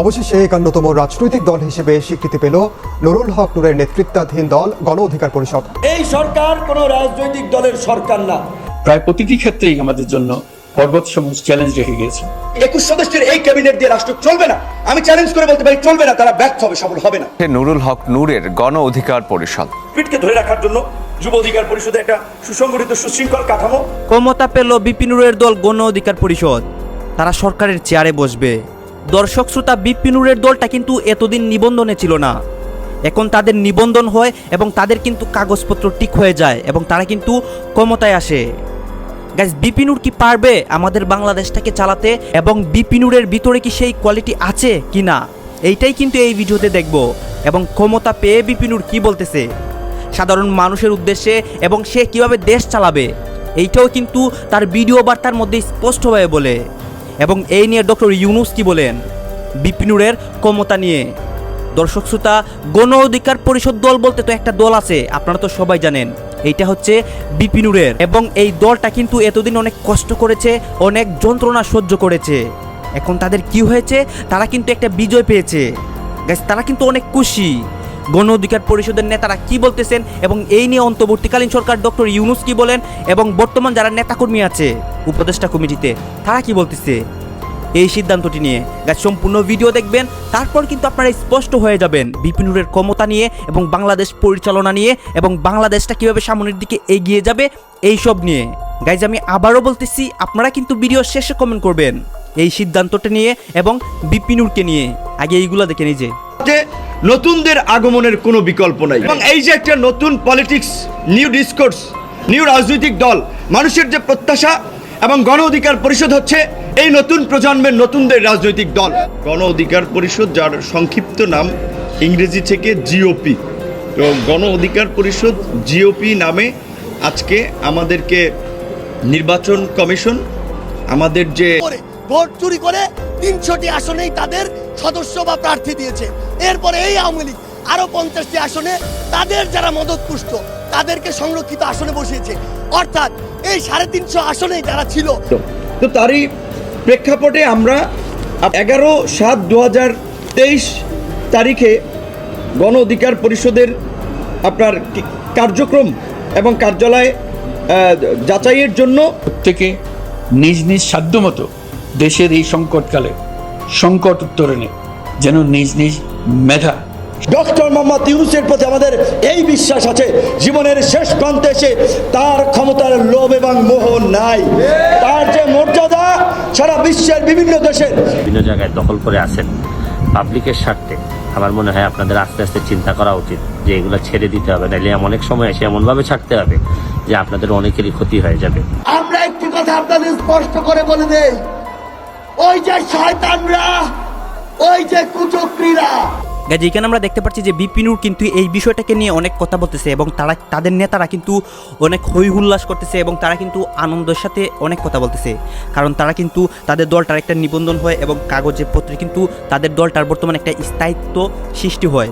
অবশেষে একান্নতম রাজনৈতিক দল হিসেবে স্বীকৃতি পেল নুরুল হক নুরের নেতৃত্বাধীন দল গণ অধিকার পরিষদ। এই সরকার কোনো রাজনৈতিক দলের সরকার না। প্রায় প্রতিটি ক্ষেত্রেই আমাদের জন্য পর্বত সবুজ চ্যালেঞ্জ রেখে গিয়েছে। একুশ সদস্যের এই ক্যাবিনেট দিয়ে রাষ্ট্র চলবে না। আমি চ্যালেঞ্জ করে বলতে পারি চলবে না তারা ব্যর্থ হবে সফল হবে না। নুরুল হক নূরের গণ অধিকার পরিষদ। পিটকে ধরে রাখার জন্য যুব অধিকার পরিষদে একটা সুসংগঠিত সুশৃঙ্খল কাঠামো। ক্ষমতা পেল বিপিনুরের দল গণ অধিকার পরিষদ। তারা সরকারের চেয়ারে বসবে। দর্শক শ্রোতা বিপিনুরের দলটা কিন্তু এতদিন নিবন্ধনে ছিল না। এখন তাদের নিবন্ধন হয় এবং তাদের কিন্তু কাগজপত্র ঠিক হয়ে যায় এবং তারা কিন্তু ক্ষমতায় আসে। গাইজ বিপিনুর কি পারবে আমাদের বাংলাদেশটাকে চালাতে এবং বিপিনুরের ভিতরে কি সেই কোয়ালিটি আছে কি না? এইটাই কিন্তু এই ভিডিওতে দেখব এবং ক্ষমতা পেয়ে বিপিনুর কি বলতেছে? সাধারণ মানুষের উদ্দেশ্যে এবং সে কীভাবে দেশ চালাবে? এইটাও কিন্তু তার ভিডিও বার্তার মধ্যে স্পষ্টভাবে বলে। এবং এই নিয়ে ডক্টর ইউনুস কি বলেন? বিপিনুরের ক্ষমতা নিয়ে। দর্শক শ্রোতা গণ অধিকার পরিষদ দল বলতে তো একটা দল আছে আপনারা তো সবাই জানেন। এইটা হচ্ছে বিপিনুরের। এবং এই দলটা কিন্তু এতদিন অনেক কষ্ট করেছে অনেক যন্ত্রণা সহ্য করেছে। এখন তাদের কি হয়েছে? তারা কিন্তু একটা বিজয় পেয়েছে। Guys, তারা কিন্তু অনেক খুশি। গণ অধিকার পরিষদের নেতারা কি বলতেছেন এবং এই নিয়ে অন্তর্বর্তীকালীন সরকার ডক্টর ইউনুস কি বলেন এবং বর্তমান যারা নেতাকর্মী আছে, উপদেষ্টা কমিটিতে, তারা কি বলতেছে? এই সিদ্ধান্তটি নিয়ে। গাছ সম্পূর্ণ ভিডিও দেখবেন, তারপর কিন্তু আপনারা স্পষ্ট হয়ে যাবেন বিপিনুরের ক্ষমতা নিয়ে এবং বাংলাদেশ পরিচালনা নিয়ে এবং বাংলাদেশটা কীভাবে সামনের দিকে এগিয়ে যাবে, এই সব নিয়ে। গাইজ, আমি আবারও বলতেছি, আপনারা কিন্তু ভিডিও শেষে কমেন্ট করবেন এই সিদ্ধান্তটা নিয়ে এবং বিপিনুরকে নিয়ে। আগে এইগুলো দেখে নিজে যে নতুনদের আগমনের কোনো বিকল্প নাই। এবং এই যে একটা নতুন পলিটিক্স নিউ ডিসকোর্স নিউ রাজনৈতিক দল মানুষের যে প্রত্যাশা এবং গণ অধিকার পরিষদ হচ্ছে এই নতুন প্রজন্মের নতুনদের রাজনৈতিক দল। গণ অধিকার পরিষদ যার সংক্ষিপ্ত নাম ইংরেজি থেকে জিওপি তো গণ অধিকার পরিষদ জিওপি নামে আজকে আমাদেরকে নির্বাচন কমিশন আমাদের যে ভোট চুরি করে তিনশোটি আসনেই তাদের সদস্য বা প্রার্থী দিয়েছে। এরপরে এই আওয়ামী লীগ আরও পঞ্চাশটি আসনে তাদের যারা মদতপুষ্ট তাদেরকে সংরক্ষিত আসনে বসিয়েছে। অর্থাৎ এই সাড়ে তিনশো আসনে যারা ছিল। তো তো তারই প্রেক্ষাপটে আমরা এগারো সাত দু হাজার তেইশ তারিখে গণ অধিকার পরিষদের আপনার কার্যক্রম এবং কার্যালয় যাচাইয়ের জন্য প্রত্যেকে নিজ নিজ সাধ্যমতো দেশের এই সংকটকালে সংকট উত্তরণে যেন নিজ নিজ মেধা। ডক্টর মোহাম্মদ ইউনুসের প্রতি আমাদের এই বিশ্বাস আছে জীবনের শেষ প্রান্তে এসে তার ক্ষমতার লোভ এবং মোহ নাই। তার যে মর্যাদা সারা বিশ্বের বিভিন্ন দেশের। বিভিন্ন জায়গায় দখল করে আছেন। পাবলিকের স্বার্থে। আমার মনে হয় আপনাদের আস্তে আস্তে চিন্তা করা উচিত যে এগুলো ছেড়ে দিতে হবে। নাহলে এমন অনেক সময় এসে এমনভাবে ছাড়তে হবে যে আপনাদের অনেকেরই ক্ষতি হয়ে যাবে। আমরা একটি কথা আপনাদের স্পষ্ট করে বলে দেই। ওই যে শয়তানরা ওই যে কুচক্রীরা। গাইজ এখানে আমরা দেখতে পাচ্ছি যে বিপিনুর কিন্তু এই বিষয়টাকে নিয়ে অনেক কথা বলতেছে এবং তারা, তাদের নেতারা কিন্তু অনেক হই হুল্লাস করতেছে এবং তারা কিন্তু আনন্দের সাথে অনেক কথা বলতেছে। কারণ তারা কিন্তু তাদের দলটার একটা নিবন্ধন হয় এবং কাগজের পত্রে কিন্তু তাদের দলটার বর্তমানে একটা স্থায়িত্ব সৃষ্টি হয়।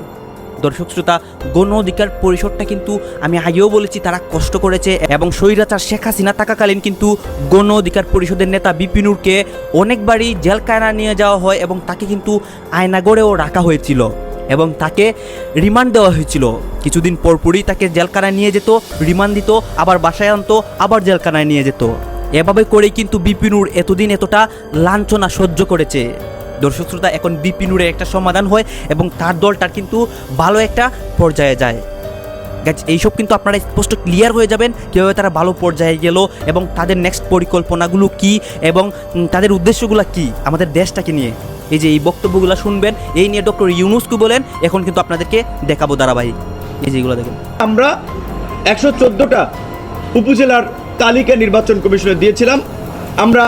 দর্শক শ্রোতা, গণ অধিকার পরিষদটা কিন্তু আমি আগেও বলেছি তারা কষ্ট করেছে এবং স্বৈরাচার শেখ হাসিনা থাকাকালীন কিন্তু গণ অধিকার পরিষদের নেতা বিপিনুরকে অনেকবারই জেলখানা নিয়ে যাওয়া হয় এবং তাকে কিন্তু আয়নাগড়েও রাখা হয়েছিল এবং তাকে রিমান্ড দেওয়া হয়েছিল। কিছুদিন পরপরই তাকে জেলখানায় নিয়ে যেত, রিমান্ড দিত, আবার বাসায় আনতো, আবার জেলখানায় নিয়ে যেত। এভাবে করেই কিন্তু বিপিনুর এতদিন এতটা লাঞ্ছনা সহ্য করেছে। দর্শক শ্রোতা, এখন বিপিনুরের একটা সমাধান হয় এবং তার দলটার কিন্তু ভালো একটা পর্যায়ে যায়। গাছ এইসব কিন্তু আপনারা স্পষ্ট ক্লিয়ার হয়ে যাবেন কীভাবে তারা ভালো পর্যায়ে গেল এবং তাদের নেক্সট পরিকল্পনাগুলো কি এবং তাদের উদ্দেশ্যগুলো কি, আমাদের দেশটাকে নিয়ে। এই যে এই বক্তব্যগুলো শুনবেন, এই নিয়ে ডক্টর ইউনুসকু বলেন, এখন কিন্তু আপনাদেরকে দেখাবো ধারাবাহিক। এই যে এগুলো দেখেন। আমরা একশো চোদ্দোটা উপজেলার তালিকা নির্বাচন কমিশনে দিয়েছিলাম। আমরা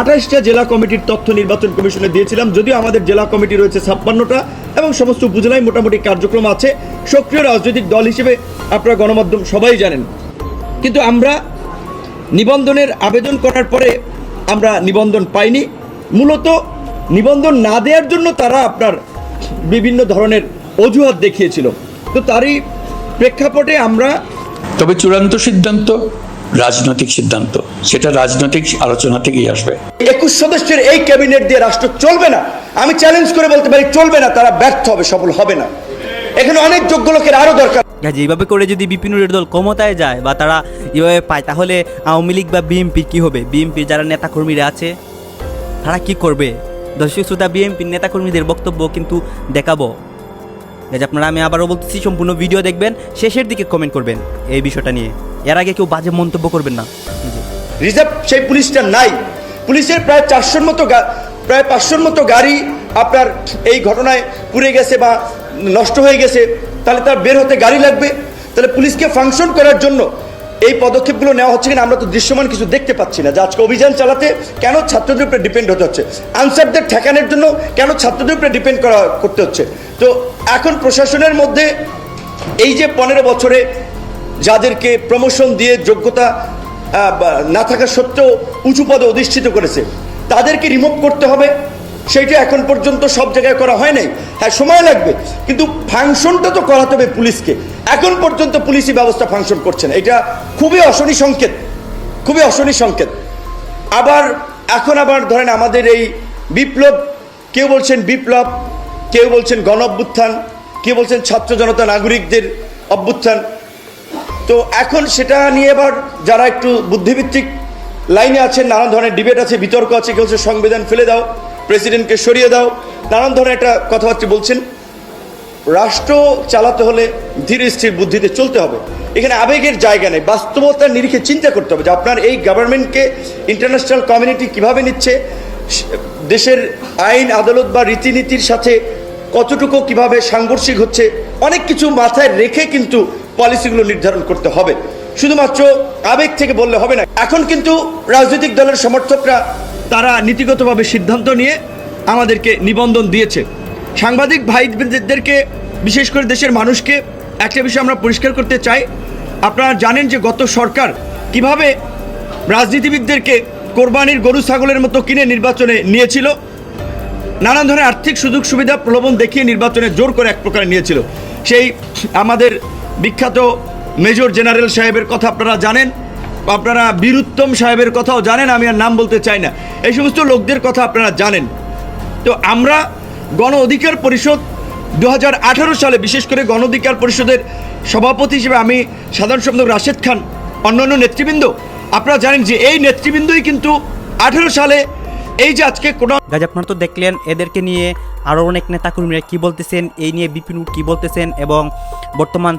আঠাশটা জেলা কমিটির তথ্য নির্বাচন কমিশনে দিয়েছিলাম। যদিও আমাদের জেলা কমিটি রয়েছে ছাপ্পান্নটা এবং সমস্ত উপজেলায় মোটামুটি কার্যক্রম আছে। সক্রিয় রাজনৈতিক দল হিসেবে আপনারা গণমাধ্যম সবাই জানেন। কিন্তু আমরা নিবন্ধনের আবেদন করার পরে আমরা নিবন্ধন পাইনি। মূলত নিবন্ধন না দেওয়ার জন্য তারা আপনার বিভিন্ন ধরনের অজুহাত দেখিয়েছিল। তো তারই প্রেক্ষাপটে আমরা তবে চূড়ান্ত সিদ্ধান্ত রাজনৈতিক সিদ্ধান্ত। সেটা রাজনৈতিক আলোচনা থেকেই আসবে। একুশ সদস্যের এই ক্যাবিনেট দিয়ে রাষ্ট্র চলবে না। আমি চ্যালেঞ্জ করে বলতে পারি চলবে না তারা ব্যর্থ হবে সফল হবে না। এখানে অনেক যোগ্য লোকের আরও দরকার। কাজে এইভাবে করে যদি বিপিনুরের দল ক্ষমতায় যায় বা তারা এভাবে পায় তাহলে আওয়ামী লীগ বা বিএনপি কি হবে? বিএনপি যারা নেতাকর্মীরা আছে তারা কি করবে? দর্শক শ্রোতা বিএনপির নেতাকর্মীদের বক্তব্য কিন্তু দেখাবো। গাইজ আপনারা আমি আবারও বলতেছি, সম্পূর্ণ ভিডিও দেখবেন, শেষের দিকে কমেন্ট করবেন এই বিষয়টা নিয়ে। এর আগে কেউ বাজে মন্তব্য করবেন না। রিজার্ভ সেই পুলিশটা নাই। পুলিশের প্রায় চারশোর মতো প্রায় পাঁচশোর মতো গাড়ি আপনার এই ঘটনায় পুড়ে গেছে বা নষ্ট হয়ে গেছে, তাহলে তার বের হতে গাড়ি লাগবে। তাহলে পুলিশকে ফাংশন করার জন্য এই পদক্ষেপগুলো নেওয়া হচ্ছে কিনা আমরা তো দৃশ্যমান কিছু দেখতে পাচ্ছি না। যে আজকে অভিযান চালাতে কেন ছাত্রদের উপরে ডিপেন্ড হতে হচ্ছে? আনসারদের ঠেকানোর জন্য কেন ছাত্রদের উপরে ডিপেন্ড করা করতে হচ্ছে? তো এখন প্রশাসনের মধ্যে এই যে পনেরো বছরে যাদেরকে প্রমোশন দিয়ে যোগ্যতা না থাকা সত্ত্বেও উঁচু পদে অধিষ্ঠিত করেছে, তাদেরকে রিমুভ করতে হবে। সেইটা এখন পর্যন্ত সব জায়গায় করা হয় নাই। হ্যাঁ সময় লাগবে, কিন্তু ফাংশনটা তো করাতে হবে পুলিশকে। এখন পর্যন্ত পুলিশি ব্যবস্থা ফাংশন করছে না। এটা খুবই অশনি সংকেত, খুবই অশনি সংকেত। আবার, এখন আবার ধরেন আমাদের এই বিপ্লব, কেউ বলছেন বিপ্লব, কেউ বলছেন গণ অভ্যুত্থান কেউ বলছেন ছাত্র জনতা নাগরিকদের অভ্যুত্থান। তো এখন সেটা নিয়ে এবার যারা একটু বুদ্ধিভিত্তিক লাইনে আছেন, নানান ধরনের ডিবেট আছে, বিতর্ক আছে, কেউ সংবিধান ফেলে দাও। প্রেসিডেন্টকে সরিয়ে দাও। নানান ধরনের একটা কথাবার্তা বলছেন। রাষ্ট্র চালাতে হলে ধীর স্থির বুদ্ধিতে চলতে হবে। এখানে আবেগের জায়গা নেই। বাস্তবতার নিরিখে চিন্তা করতে হবে যে আপনার এই গভর্নমেন্টকে ইন্টারন্যাশনাল কমিউনিটি কীভাবে নিচ্ছে দেশের আইন, আদালত বা রীতিনীতির সাথে কতটুকু কীভাবে সাংঘর্ষিক হচ্ছে, অনেক কিছু মাথায় রেখে কিন্তু পলিসিগুলো নির্ধারণ করতে হবে। শুধুমাত্র আবেগ থেকে বললে হবে না। এখন কিন্তু রাজনৈতিক দলের সমর্থকরা তারা নীতিগতভাবে সিদ্ধান্ত নিয়ে আমাদেরকে নিবন্ধন দিয়েছে। সাংবাদিক ভাইদেরকে বিশেষ করে দেশের মানুষকে, একটা বিষয় আমরা পরিষ্কার করতে চাই। আপনারা জানেন যে গত সরকার কীভাবে রাজনীতিবিদদেরকে কোরবানির গরু, ছাগলের মতো কিনে নির্বাচনে নিয়েছিল, নানান ধরনের আর্থিক সুযোগ সুবিধা প্রলোভন দেখিয়ে নির্বাচনে জোর করে এক প্রকার নিয়েছিল। সেই আমাদের বিখ্যাত মেজর জেনারেল সাহেবের কথা আপনারা জানেন। আপনারা বীরুত্তম সাহেবের কথাও জানেন, আমি আর নাম বলতে চাই না। এই সমস্ত লোকদের কথা আপনারা জানেন। তো আমরা গণ অধিকার পরিষদ দু হাজার আঠারো সালে, বিশেষ করে গণ অধিকার পরিষদের সভাপতি হিসেবে আমি সাধারণ সম্পাদক রাশেদ খান, অন্যান্য নেতৃবৃন্দ, আপনারা জানেন যে এই নেতৃবৃন্দই কিন্তু আঠেরো সালে এই যে আজকে কোনো গাজ আপনারা তো দেখলেন, এদেরকে নিয়ে আরও অনেক নেতাকর্মীরা কী বলতেছেন, এই নিয়ে বিপিন কী বলতেছেন, এবং বর্তমান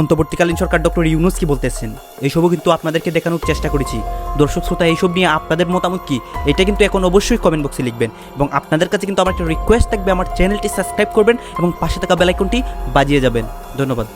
অন্তর্বর্তীকালীন সরকার ডক্টর ইউনুস কী বলতেছেন? এইসবও কিন্তু আপনাদেরকে দেখানোর চেষ্টা করেছি। দর্শক শ্রোতা, এইসব নিয়ে আপনাদের মতামত কী? এটা কিন্তু এখন অবশ্যই কমেন্ট বক্সে লিখবেন। এবং আপনাদের কাছে কিন্তু আমার একটা রিকোয়েস্ট থাকবে, আমার চ্যানেলটি সাবস্ক্রাইব করবেন এবং পাশে থাকা বেলাইকনটি বাজিয়ে যাবেন। ধন্যবাদ।